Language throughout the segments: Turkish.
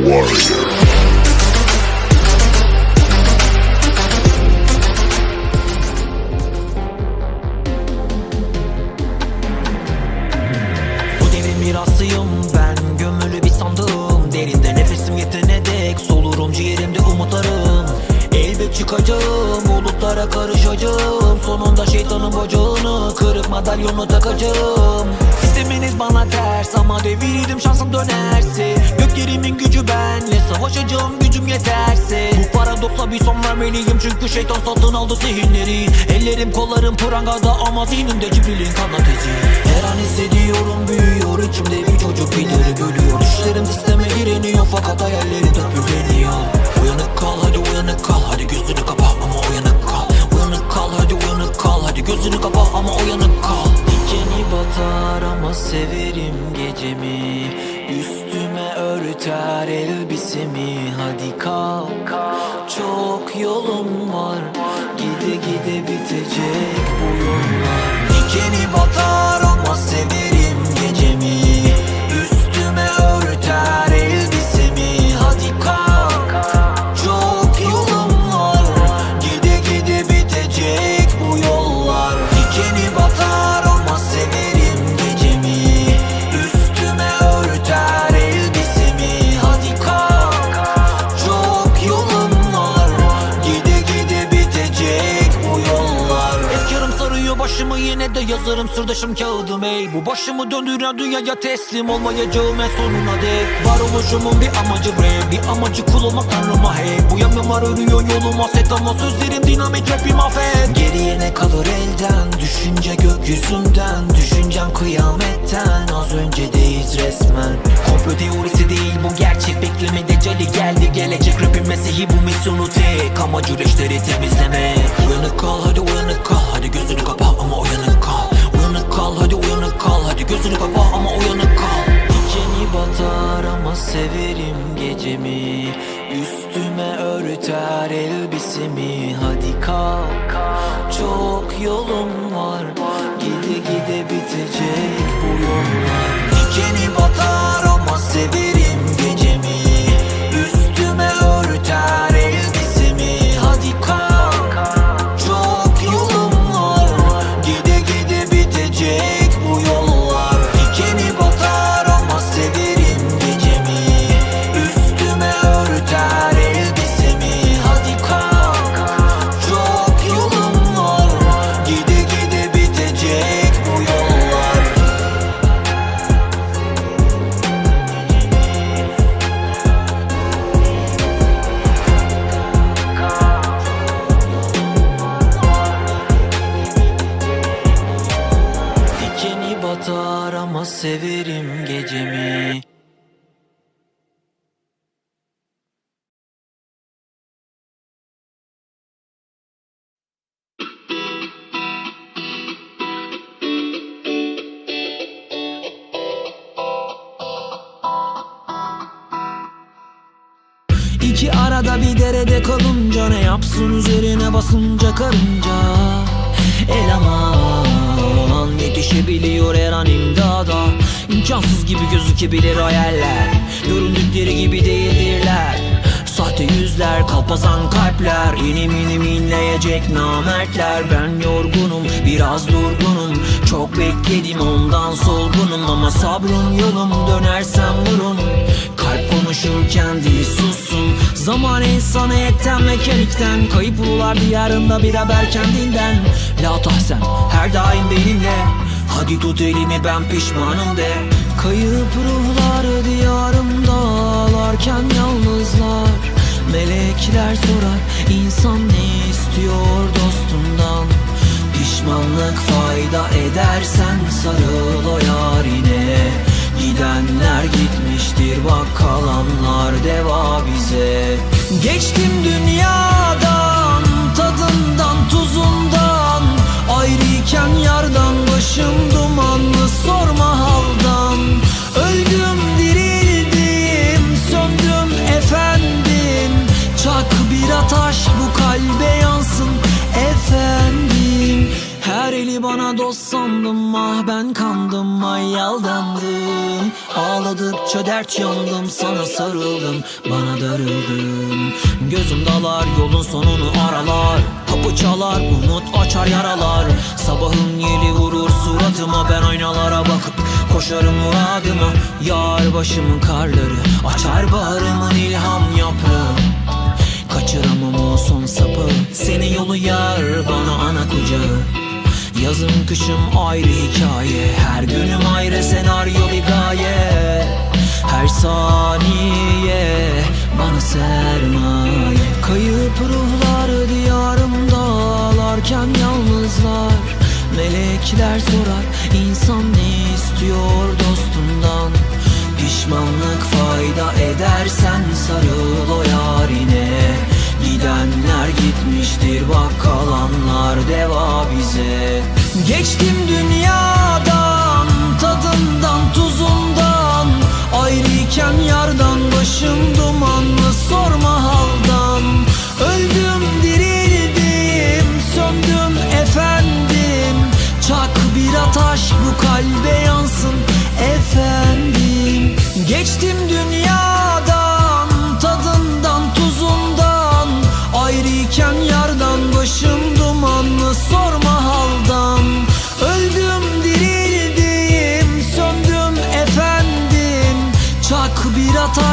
Warrior. Bu devrin mirasıyım ben Gömülü bir sandığım. Derinde nefesim yetene dek Solurum ciğerimde umutlarım. Elbet çıkacağım Bulutlara karışacağım. Sonunda şeytanın bacağını Kırık madalyonu takacağım. Sisteminiz bana ters Ama devirdim şansım dönerse gücü benle. Savaşacağım gücüm yeterse. Bu paradoksa bir son vermeliyim. Çünkü şeytan satın aldı zihinleri. Ellerim kollarım prangada Ama zihnimde Cibril'in kanat izi Her an hissediyorum büyüyor. İçimde bir çocuk birileri bölüyor Düşlerim sisteme gireniyor fakat hayalleri törpüleniyor Uyanık kal hadi uyanık kal. Hadi gözünü kapa ama uyanık kal. Uyanık kal hadi uyanık kal. Hadi gözünü kapa ama uyanık kal. Dikeni batar ama severim gecemi. Üstüme örter elbisemi Hadi kalk. Çok yolum var Gide gide bitecek bu yollar. Dikeni batar yine de yazarım sırdaşım kağıdım ey Bu başımı döndüren dünyaya teslim olmayacağım en sonuna dek. Varoluşumun bir amacı bre Bir amacı kul olmak tanrıma hey. Bu yamyamlar örüyor yoluma set ama sözlerim dinamik rapim affet. Geriye ne kalır elden Düşünce gökyüzünden Düşüncem kıyametten. Az öncedeyiz resmen. Komplo teorisi değil bu gerçek Bekleme decali geldi. Gelecek Rapin mesihi bu misyonu tek. Amacı leşleri temizleme Uyanık kal hadi uyanık kal Hadi yolum severim gecemi. İki arada bir derede kalınca ne yapsın? Üzerine basınca karınca Eleman yetişebiliyor her an imdada. İmkansız gibi gözükebilir hayaller. Göründükleri gibi değildirler. Sahte yüzler, kalpazan kalpler. İnim inim inleyecek namertler. Ben yorgunum, biraz durgunum. Çok bekledim ondan solgunum. Ama sabrım yolum dönersem vurun. Kalp konuşurken dil sussun. Zaman insana yetten mekanikten Kayıp ruhlar diyarında bir haber kendinden. La tahsen her daim benimle. Hadi tut elimi ben pişmanım de. Kayıp ruhlar diyarımda ağlarken yalnızlar. Melekler sorar insan ne istiyor dostundan? Pişmanlık fayda edersen sarıl o yarine Gidenler gitmiştir bak kalanlar deva bize. Geçtim dünyadan tadından tuzundan Ayrıyken yardan başım dumanlı sorma haldan. Öldüm dirildim söndüm efendim. Çak bir ataş bu kalbe Her eli bana dost sandım ah ben kandım ay aldandım. Ağladım Ağladıkça dert yandım sana sarıldım Bana darıldın Gözüm dalar yolun sonunu aralar. Kapı çalar umut açar yaralar. Sabahın yeli vurur suratıma Ben aynalara bakıp koşarım muradıma Yar başımın karları Açar baharımın ilham yaprağı Kaçıramam o son sapı Senin yolu yar bana ana kucağı Yazım kışım ayrı hikaye. Her günüm ayrı senaryo bir gaye. Her saniye bana sermaye. Kayıp ruhlar diyarımda ağlarken yalnızlar. Melekler sorar insan ne istiyor dostundan? Pişmanlık fayda edersen sarıl o yarine Gidenler gitmiştir bak kalanlar deva bize. Geçtim dünyadan tadından tuzundan Ayrıyken yardan başım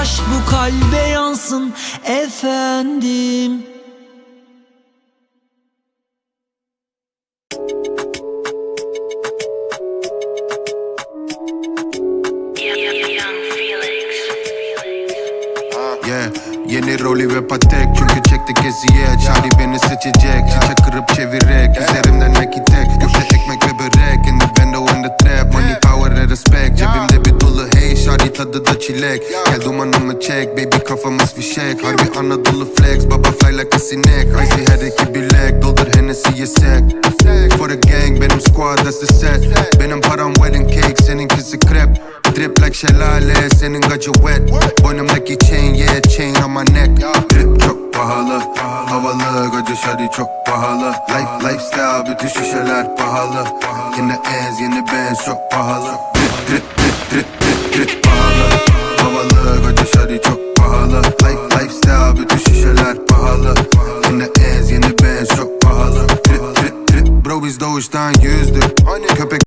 ataş bu kalbe yansın efendim. Yeni rolü ve patek. Çünkü çekti geziye. Charlie beni seçecek. Çiçek kırıp çevirek Üzerimden neki tek. Köfte ekmek ve börek. In the bando in the trap. Money power and respect Tadı da çilek. Gel dumanımı çek Baby kafamız fişek. Harbi Anadolu flex Baba fly like a sinek. Icy her iki bilek Doldur Hennessy yesek. For the gang benim squad that's the set. Benim param wedding cake Seninkisi krep Drip like şelale Senin gacı wet. Boynumdaki chain yeah chain on my neck. Drip çok pahalı Havalı gacı şadi çok pahalı. Life lifestyle bütün şişeler pahalı. Yine ez yeni benz çok pahalı. Drip drip drip drip Git pahalı Havalı ve dışarı çok pahalı. Life, lifestyle bir düşüş